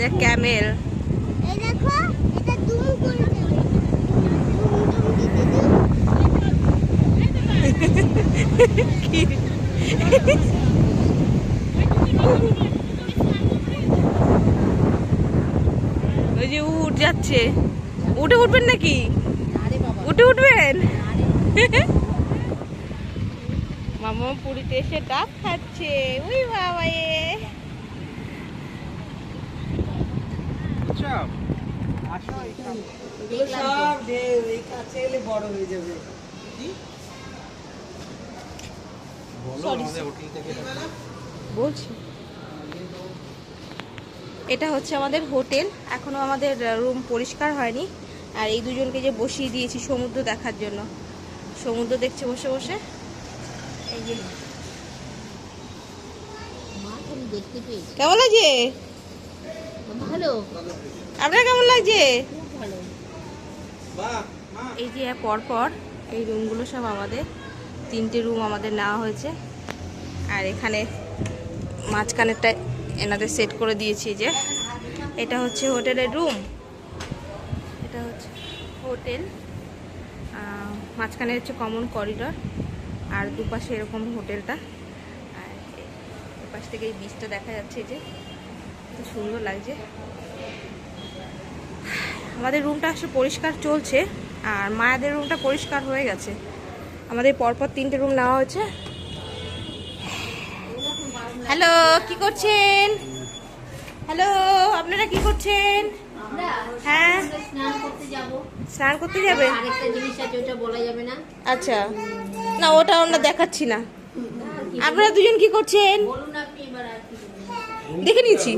যে ক্যামেল। এই দেখো এটা দুম করে দিদি ওই যে উঠ যাচ্ছে। উঠে উঠবেন নাকি? উঠে উঠবেন? মামা পুরীতে এসে ডাব খাচ্ছে। উই বাবা এ এগুলো সব ঢেউ এই কাছে এলে বড় হয়ে যাবে। বলছি। এটা হচ্ছে আমাদের হোটেল। এখনও আমাদের রুম পরিষ্কার হয়নি। আর এই দুজনকে যে বসিয়ে দিয়েছি সমুদ্র দেখার জন্য। সমুদ্র দেখছে বসে বসে। এই যে। মা তুমি দেখতে পেয়েছি? কেমন আছে ভালো। আপনার কেমন লাগছে? এই যে পরপর এই রুমগুলো সব আমাদের, তিনটে রুম আমাদের নেওয়া হয়েছে। আর এখানে মাঝখানেরটা এনাদের সেট করে দিয়েছি যে। এটা হচ্ছে হোটেলের রুম। এটা হচ্ছে হোটেল। মাঝখানে হচ্ছে কমন করিডর। আর দুপাশে এরকম হোটেলটা। আর এপাশ থেকে এই বীজটা দেখা যাচ্ছে যে। সুন্দর লাগছে। আমাদের রুমটা আসলে পরিষ্কার চলছে আর মায়াদের রুমটা পরিষ্কার হয়ে গেছে। আমাদের পরপর তিনটে রুম নেওয়া হয়েছে। হ্যালো কি করছেন? হ্যালো আপনারা কি করছেন? হ্যাঁ। স্নান করতে যাব। আচ্ছা। না ওটা আমরা দেখাচ্ছি না। আপনারা দুজন কি করছেন। দেখে নিয়েছি।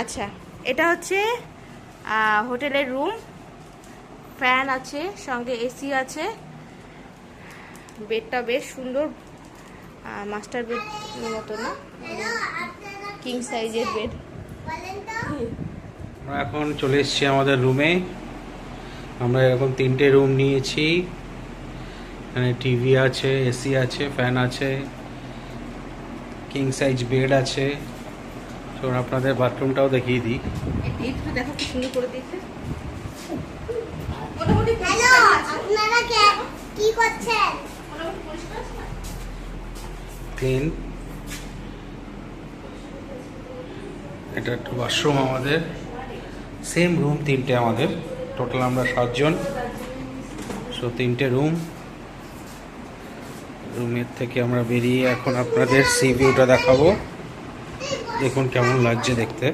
আচ্ছা এটা হচ্ছে হোটেলের রুম। ফ্যান আছে, সঙ্গে এসি আছে। বেডটা বেশ সুন্দর। মাস্টার বেড মতো না? কিং সাইজের বেড আমরা এখন চলে এসেছি আমাদের রুমে আমরা এরকম তিনটে রুম নিয়েছি। এখানে টিভি আছে এসি আছে ফ্যান আছে। কিং সাইজ বেড আছে। তো আপনাদের বাথরুমটাও দেখিয়ে দিই। দেখো কি সুন্দর করে দিয়েছে। আপনারা কি? করছেন? মোটামুটি পরিষ্কার আছে। না? ক্লিন এটা একটা ওয়াশরুম আমাদের। সেম রুম তিনটে আমাদের। টোটাল আমরা সাতজন। সো তিনটে রুম রুমের থেকে আমরা বেরিয়ে এখন আপনাদের সি ভিউটা দেখাবো। দেখুন কেমন লাগছে দেখতে।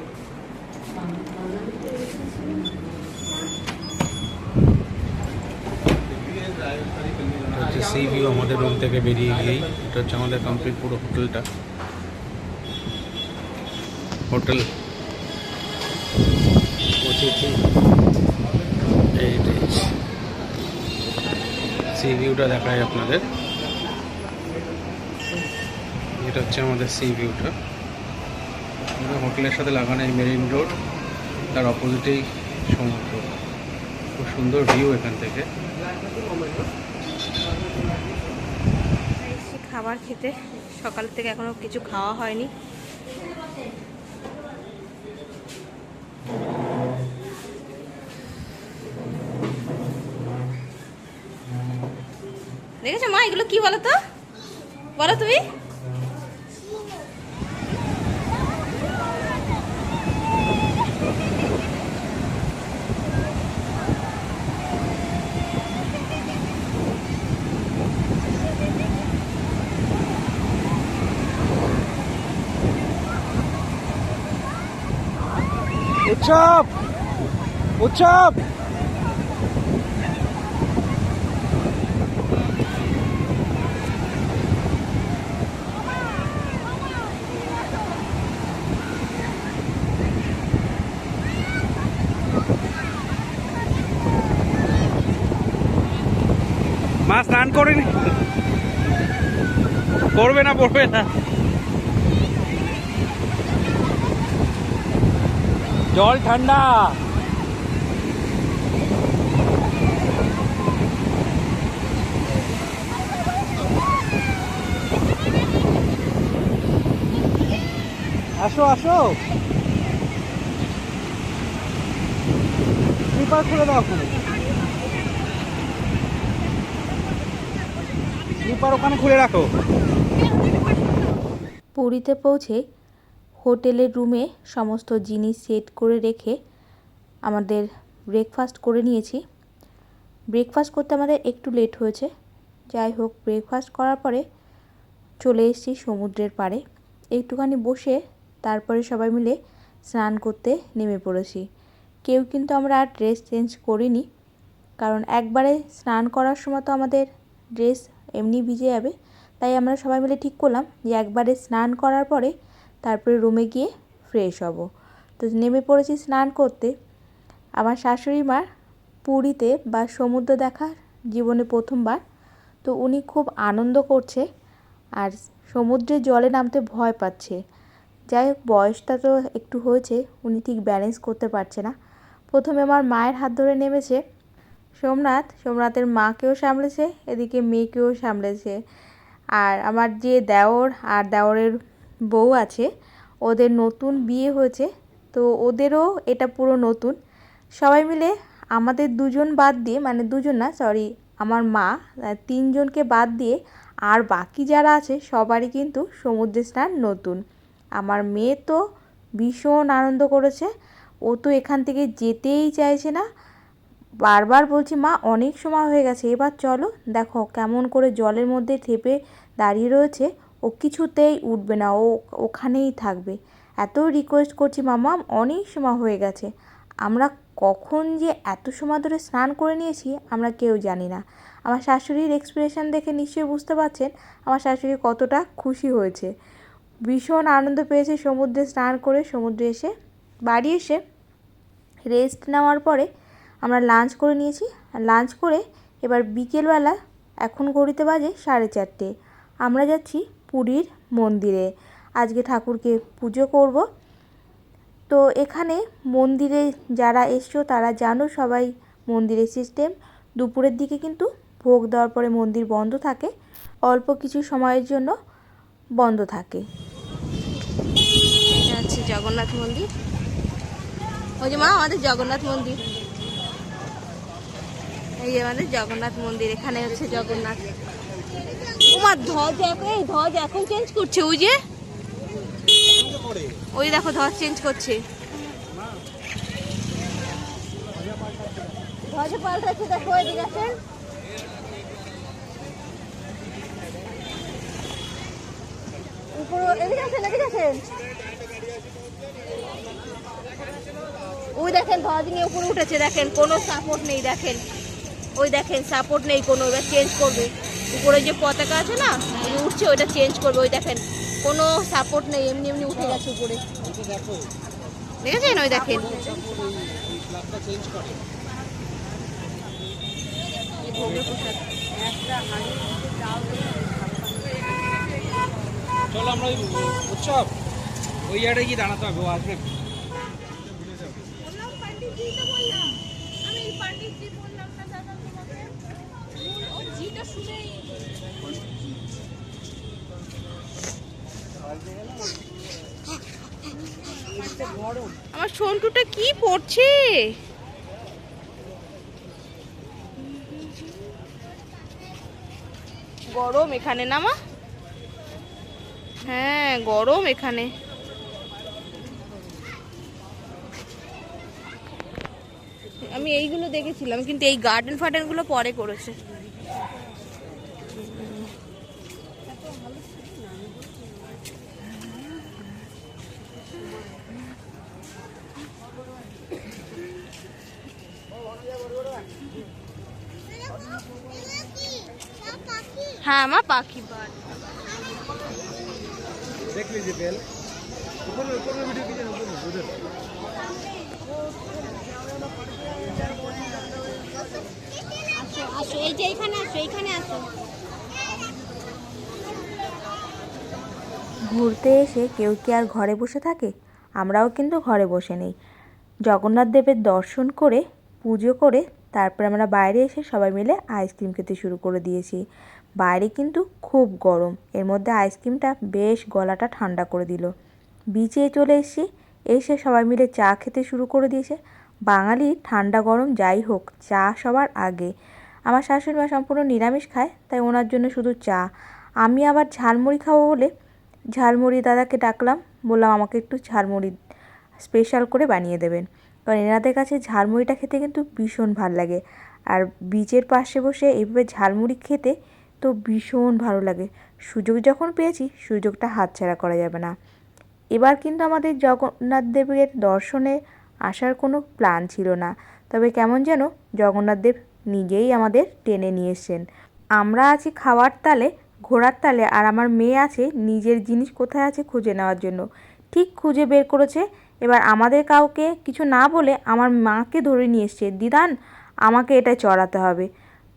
হচ্ছে সি ভিউ আমাদের রুম থেকে বেরিয়ে গিয়েই। এটা হচ্ছে আমাদের কমপ্লিট পুরো হোটেলটা হোটেল সি ভিউটা দেখায় আপনাদের। এটা হচ্ছে আমাদের সি ভিউটা আমাদের হোটেলের সাথে লাগানো এই মেরিন রোড, তার অপোজিটেই সমুদ্র। খুব সুন্দর ভিউ এখান থেকে। খাবার খেতে। সকাল থেকে এখনও কিছু খাওয়া হয়নি। দেখেছ মা, এগুলো কি বলো তো? বলো তুমি। উৎসব উৎসব মা স্নান করেনি। করবে না পড়বে না। জল ঠান্ডা। আসো আসো। স্লিপার খুলে দাও ওখানে স্লিপার ওখানে খুলে রাখো। পুরীতে পৌঁছে হোটেলের রুমে সমস্ত জিনিস সেট করে রেখে আমাদের ব্রেকফাস্ট করে নিয়েছি। ব্রেকফাস্ট করতে আমাদের একটু লেট হয়েছে। যাই হোক ব্রেকফাস্ট করার পরে চলে এসেছি সমুদ্রের পাড়ে। একটুখানি বসে তারপরে সবাই মিলে স্নান করতে নেমে পড়েছি। কেউ কিন্তু আমরা আর ড্রেস চেঞ্জ করিনি, কারণ একবারে স্নান করার সময় তো আমাদের ড্রেস এমনি ভিজে যাবে। তাই আমরা সবাই মিলে ঠিক করলাম যে একবারে স্নান করার পরে তারপরে রুমে গিয়ে ফ্রেশ হব। তো নেমে পড়েছি স্নান করতে। আমার শাশুড়ি মার পুরীতে বা সমুদ্র দেখা জীবনে প্রথমবার। তো উনি খুব আনন্দ করছে আর সমুদ্রে জলে নামতে ভয় পাচ্ছে। যাই হোক, বয়সটা তো একটু হয়েছে, উনি ঠিক ব্যালেন্স করতে পারছে না। প্রথমে আমার মায়ের হাত ধরে নেমেছে। সোমনাথ, সোমনাথের মাকেও সামলেছে, এদিকে মেয়েকেও সামলেছে। আর আমার যে দেওর আর দেওরের বউ আছে, ওদের নতুন বিয়ে হয়েছে, তো ওদেরও এটা পুরো নতুন। সবাই মিলে আমাদের দুজন বাদ দিয়ে মানে দুজন না সরি আমার মা তিনজনকে বাদ দিয়ে আর বাকি যারা আছে, সবারই কিন্তু সমুদ্রে স্নান নতুন। আমার মেয়ে তো ভীষণ আনন্দ করেছে, ও তো এখান থেকে যেতেই চাইছে না। বারবার বলছি, মা, অনেক সময় হয়ে গেছে, এবার চলো, দেখো কেমন করে জলের মধ্যে থেপে দাঁড়িয়ে রয়েছে ও কিছুতেই উঠবে না, ও ওখানেই থাকবে। এত রিকোয়েস্ট করছি মামা, অনেক সময় হয়ে গেছে। আমরা কখন যে এত সময় ধরে স্নান করে নিয়েছি, আমরা কেউ জানি না। আমার শাশুড়ির এক্সপ্রেশন দেখে নিশ্চয়ই বুঝতে পারছেন, আমার শাশুড়ি কতটা খুশি হয়েছে। ভীষণ আনন্দ পেয়েছে সমুদ্রে স্নান করে, সমুদ্রে এসে বাড়ি এসে রেস্ট নেওয়ার পরে আমরা লাঞ্চ করে নিয়েছি। লাঞ্চ করে এবার বিকেলবেলা এখন ঘড়িতে বাজে সাড়ে চারটে। আমরা যাচ্ছি পুরীর মন্দিরে। আজকে ঠাকুরকে পুজো করব। তো এখানে মন্দিরে যারা এসছো, তারা জানো সবাই মন্দিরের সিস্টেম দুপুরের দিকে কিন্তু ভোগ দেওয়ার পরে মন্দির বন্ধ থাকে। অল্প কিছু সময়ের জন্য বন্ধ থাকে। জগন্নাথ মন্দির। ওই যে মা, আমাদের জগন্নাথ মন্দির। এই যে আমাদের জগন্নাথ মন্দির, এখানে হচ্ছে জগন্নাথ। তোমার ধ্বজ এই ধ্বজ এখন চেঞ্জ করছে, ওই যে। ওই দেখো ধ্বজ চেঞ্জ করছে। ধ্বজ পাল্টাচ্ছে, দেখো, এদিকে ওই দেখেন ধ্বজ নিয়ে উপরে উঠেছে, দেখেন, কোনো সাপোর্ট নেই, দেখেন। ওই দেখেন সাপোর্ট নেই কোনো, এবার চেঞ্জ করবে। উপরে যে পতাকা আছে না উঠছে, ওইটা চেঞ্জ করবে। ওই দেখেন, কোনো সাপোর্ট নেই, এমনি এমনি উঠে গেছে উপরে। দেখেছেন? ওই দেখেন। চলো আমরা উৎসব, ওই জায়গাটায় গিয়ে দাঁড়াতে হবে, ও আসবে। সন্টুটা কি পড়ছে? গরম এখানে না মা? হ্যাঁ গরম এখানে। আমি এইগুলো দেখেছিলাম, কিন্তু এই গার্ডেন ফার্ডেনগুলো পরে করেছে। হ্যাঁ মা পাখি বাড় देख लीजिए पहले ऊपर में ऊपर में वीडियो कीजिए ना, ऊपर में उधर আসো এই যে এখানে আসো এখানে আসো ঘুরতে এসে কেউ কি আর ঘরে বসে থাকে আমরাও কিন্তু ঘরে বসে নেই জগন্নাথ দেবের দর্শন করে পুজো করে তারপর আমরা বাইরে এসে সবাই মিলে আইসক্রিম খেতে শুরু করে দিয়েছি বাইরে কিন্তু খুব গরম। এর মধ্যে আইসক্রিমটা বেশ গলাটা ঠান্ডা করে দিল। বিচে চলে এসেছি। এসে সবাই মিলে চা খেতে শুরু করে দিয়েছে। বাঙালি ঠান্ডা গরম যাই হোক, চা সবার আগে। আমার শাশুড়ি মা সম্পূর্ণ নিরামিষ খায়, তাই ওনার জন্য শুধু চা। আমি আবার ঝালমুড়ি খাব বলে ঝালমুড়ি দাদাকে ডাকলাম। বললাম, আমাকে একটু ঝালমুড়ি স্পেশাল করে বানিয়ে দেবেন। কারণ এনাদের কাছে ঝালমুড়িটা খেতে কিন্তু ভীষণ ভালো লাগে। আর বিচের পাশে বসে এইভাবে ঝালমুড়ি খেতে তো ভীষণ ভালো লাগে। সুযোগ যখন পেয়েছি, সুযোগটা হাতছাড়া করা যাবে না। এবার কিন্তু আমাদের জগন্নাথ দেবের দর্শনে আসার কোনো প্ল্যান ছিল না। তবে কেমন যেন জগন্নাথ দেব নিজেই আমাদের টেনে নিয়ে আমরা আছি খাওয়ার তালে ঘোরার তালে, আর আমার মেয়ে আছে নিজের জিনিস কোথায় আছে খুঁজে নেওয়ার জন্য। ঠিক খুঁজে বের করেছে। এবার আমাদের কাউকে কিছু না বলে আমার মাকে ধরে নিয়ে এসছে। দিদান, আমাকে এটা চড়াতে হবে।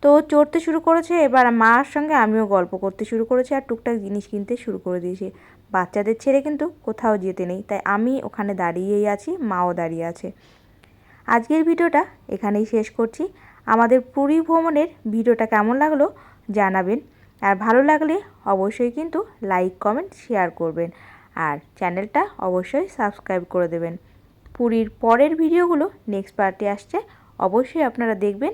তো চড়তে শুরু করেছে, এবার মার সঙ্গে আমিও গল্প করতে শুরু করেছি আর টুকটাক জিনিস কিনতে শুরু করে দিয়েছি। বাচ্চাদের ছেড়ে কিন্তু কোথাও যেতে নেই, তাই আমি ওখানে দাঁড়িয়েই আছি, মাও দাঁড়িয়ে আছে। আজকের ভিডিওটা এখানেই শেষ করছি। আমাদের পুরী ভ্রমণের ভিডিওটা কেমন লাগল জানাবেন, আর ভালো লাগলে অবশ্যই কিন্তু লাইক, কমেন্ট, শেয়ার করবেন, আর চ্যানেলটা অবশ্যই সাবস্ক্রাইব করে দেবেন। পুরীর পরের ভিডিওগুলো নেক্সট পার্টে আসছে, অবশ্যই আপনারা দেখবেন।